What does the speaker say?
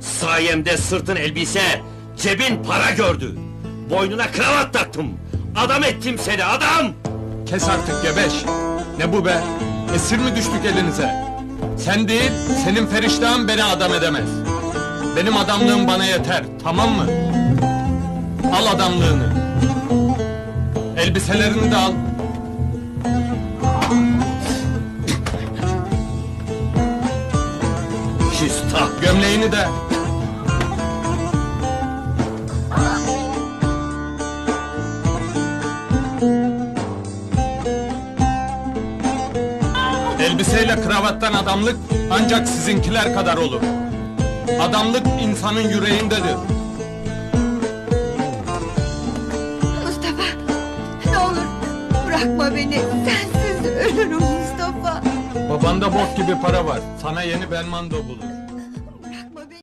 Sayemde sırtın elbise, cebin para gördü. Boynuna kravat taktım. Adam ettim seni adam! Kes artık gebeş. Ne bu be? Esir mi düştük elinize? Sen değil, senin feriştahın beni adam edemez. Benim adamlığım bana yeter, tamam mı? Al adamlığını. Elbiselerini de al. Küstah! Gömleğini de. Elbiseyle kravattan adamlık ancak sizinkiler kadar olur. Adamlık insanın yüreğindedir. Mustafa, ne olur bırakma beni. Sensiz ölürüm Mustafa. Babanda bok gibi para var. Sana yeni Belmando bulur.